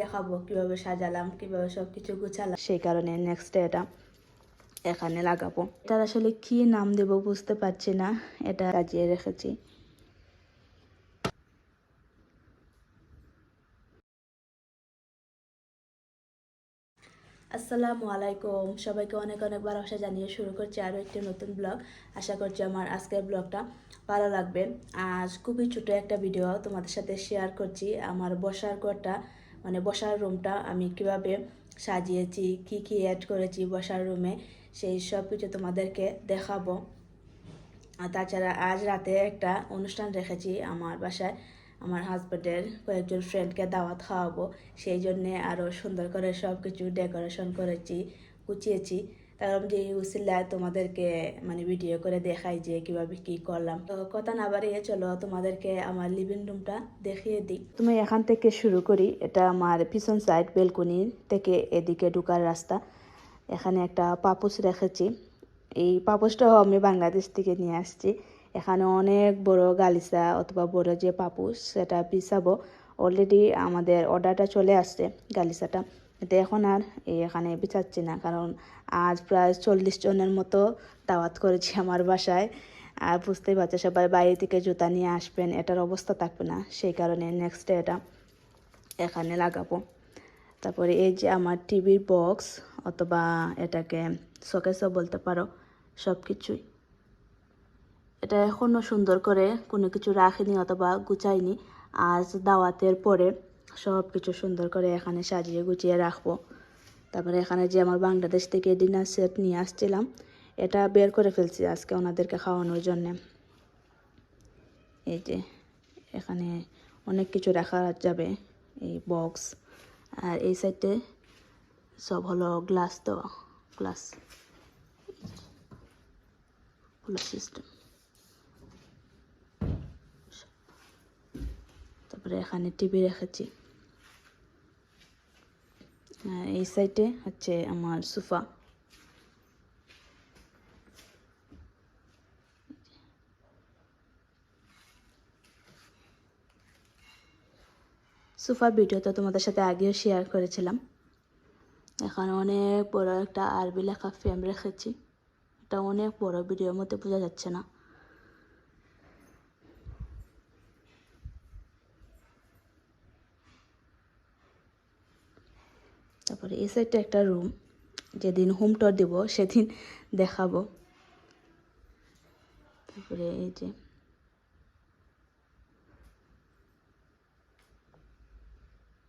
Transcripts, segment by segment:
দেখাবো কীভাবে সাজালাম কীভাবে সব কিছু গুছালাম। সেই কারণে নেক্সট এটা এখানে লাগাবো। এটার আসলে কি নাম দেব বুঝতে পারছি না এটা সাজিয়ে রেখেছি। আসসালামু আলাইকুম। সবাইকে অনেক অনেক ভালোবাসা জানিয়ে শুরু করছি আরও একটি নতুন ব্লগ আশা করছি আমার আজকের ব্লগটা ভালো লাগবে। আজ খুবই ছোট একটা ভিডিও তোমাদের সাথে শেয়ার করছি। আমার বসার ঘরটা মানে বসার রুমটা আমি কীভাবে সাজিয়েছি, কি কি অ্যাড করেছি বসার রুমে সেই সব কিছু তোমাদেরকে দেখাবো। আর তাছাড়া আজ রাতে একটা অনুষ্ঠান রেখেছি আমার বাসায়। আমার হাজব্যান্ডের কয়েকজন ফ্রেন্ডকে দাওয়াত খাওয়াবো। সেই জন্যে আরও সুন্দর করে সব কিছু ডেকোরেশন করেছি, গুছিয়েছি। কারণ যে উসিল্লায় তোমাদেরকে মানে ভিডিও করে দেখাই যে কীভাবে কি করলাম। তো কথা না বাড়িয়ে চলো, তোমাদেরকে আমার লিভিং রুমটা দেখিয়ে দিই। তুমি এখান থেকে শুরু করি। এটা আমার পিছন সাইড বেলকনি থেকে এদিকে ঢুকার রাস্তা। এখানে একটা পাপুস রেখেছি। এই পাপুসটাও আমি বাংলাদেশ থেকে নিয়ে আসছি। এখানে অনেক বড় গালিচা অথবা বড় যে পাপুস সেটা পিছাবো অলরেডি আমাদের অর্ডারটা চলে আসছে গালিচাটা। কিন্তু এখন আর, এখানে বিছাচ্ছি না, কারণ আজ প্রায় চল্লিশ জনের মতো দাওয়াত করেছি আমার বাসায়। আর বুঝতেই পারছ, সবাই বাইরে থেকে জুতা নিয়ে আসবেন, এটার অবস্থা থাকবে না, সেই কারণে নেক্সট ডে এটা এখানে লাগাবো। তারপরে এই যে আমার টিভির বক্স অথবা এটাকে শোকেসও বলতে পারো সব কিছুই এটা এখনও সুন্দর করে কোনো কিছু রাখিনি অথবা গুছাইনি, আজ দাওয়াতের পরে সব কিছু সুন্দর করে এখানে সাজিয়ে গুছিয়ে রাখব। তারপরে এখানে যে আমার বাংলাদেশ থেকে ডিনার সেট নিয়ে আসছিলাম, এটা বের করে ফেলছি আজকে ওনাদেরকে খাওয়ানোর জন্যে। এই যে, এখানে অনেক কিছু রাখা যাবে, এই বক্স। আর এই সাইডে সব হলো গ্লাস গ্লাস। গ্লাস সিস্টেম তারপরে এখানে টিভি রেখেছি আর এই সাইডে হচ্ছে আমার সোফা। সোফার ভিডিও তো তোমাদের সাথে আগেও শেয়ার করেছিলাম। এখন অনেক বড় একটা আরবি লেখা ফ্রেম রেখেছি। এটা অনেক বড় ভিডিওর মধ্যে বোঝা যাচ্ছে না। তারপরে এই সাইডটা একটা রুম যেদিন হোম টর দেবো, সেদিন দেখাবো। তারপরে এই যে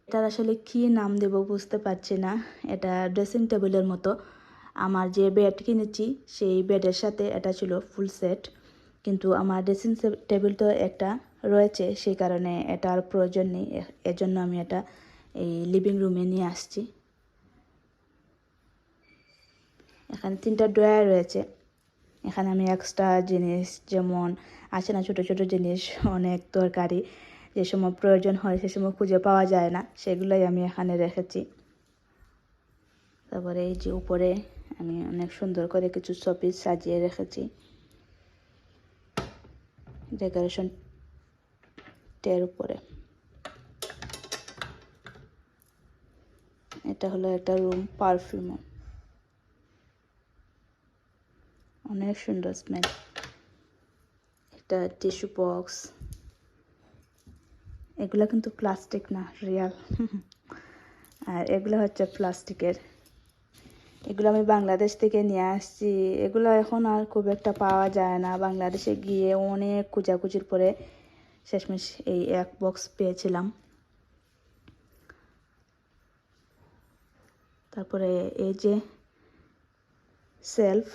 এটার আসলে কি নাম দেব বুঝতে পারছি না। এটা ড্রেসিং টেবিলের মতো। আমার যে বেড কিনেছি, সেই বেডের সাথে এটা ছিল ফুল সেট কিন্তু আমার ড্রেসিং টেবিল তো একটা রয়েছে, সেই কারণে এটার প্রয়োজন নেই। এজন্য আমি এটা এই লিভিং রুমে নিয়ে আসছি। এখানে তিনটা ড্রয়ার রয়েছে। এখানে আমি এক্সট্রা জিনিস যেমন আছে না, ছোটো ছোটো জিনিস, অনেক তরকারি, যে সময় প্রয়োজন হয় সে সময় খুঁজে পাওয়া যায় না, সেগুলোই আমি এখানে রেখেছি। তারপরে এই যে উপরে আমি অনেক সুন্দর করে কিছু শপিস সাজিয়ে রেখেছি। ডেকোরেশন টের উপরে। এটা হলো একটা রুম পারফিউম অনেক সুন্দর স্মেল একটা টিস্যু বক্স এগুলো কিন্তু প্লাস্টিক না রিয়াল আর এগুলো হচ্ছে প্লাস্টিকের। এগুলো আমি বাংলাদেশ থেকে নিয়ে আসছি। এগুলো এখন আর খুব একটা পাওয়া যায় না। বাংলাদেশে গিয়ে অনেক খোঁজাখুঁজির পরে শেষমেশ এই এক বক্স পেয়েছিলাম। তারপরে এই যে সেলফ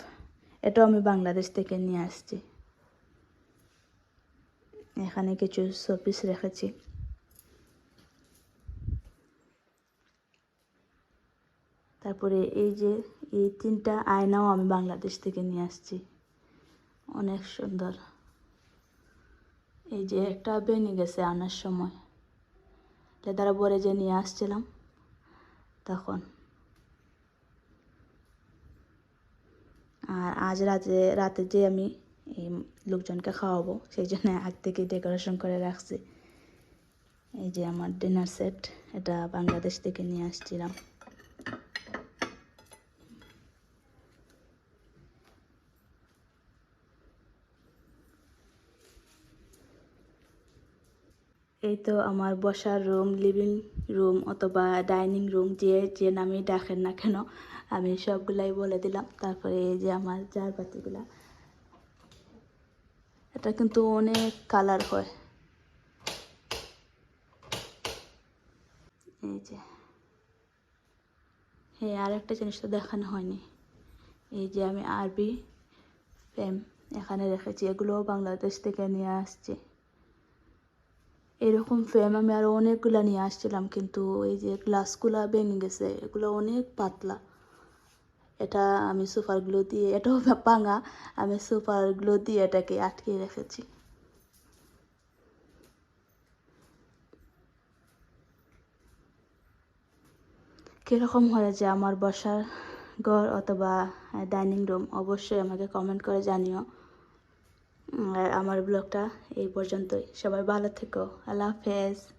এটাও আমি বাংলাদেশ থেকে নিয়ে আসছি। এখানে কিছু শোপিস রেখেছি। তারপরে এই যে, এই তিনটা আয়নাও আমি বাংলাদেশ থেকে নিয়ে আসছি। অনেক সুন্দর। এই যে একটা ভেঙে গেছে আনার সময়। লেদারা বরে যে নিয়ে আসছিলাম, তখন। আর আজ রাতে রাতে যে আমি এই লোকজনকে খাওয়াবো, সেই জন্য আগ থেকে ডেকোরেশন করে রাখছি। এই যে আমার ডিনার সেট এটা বাংলাদেশ থেকে নিয়ে আসছিলাম। এই তো আমার বসার রুম লিভিং রুম অথবা ডাইনিং রুম যে যে নামে ডাকেন না কেন, আমি সবগুলাই বলে দিলাম। তারপরে এই যে আমার জার বাতিগুলা। এটা কিন্তু অনেক কালার হয়। এই যে। হ্যাঁ আর একটা জিনিস তো দেখানো হয়নি। এই যে আমি আরবি ফ্রেম এখানে রেখেছি, এগুলোও বাংলাদেশ থেকে নিয়ে আসছি। এরকম ফ্রেম আমি আরও অনেকগুলো নিয়ে আসছিলাম, কিন্তু এই যে গ্লাসগুলো ভেঙে গেছে, এগুলো অনেক পাতলা। এটা আমি সুপার গ্লু দিয়ে, এটাও ভাঙা, আমি সুপার গ্লু দিয়ে এটাকে আটকে রেখেছি। কীরকম হয়েছে আমার বসার ঘর অথবা ডাইনিং রুম অবশ্যই আমাকে কমেন্ট করে জানিও। আর আমার ব্লগটা এই পর্যন্তই। সবাই ভালো থেকো। আল্লাহ হাফেজ।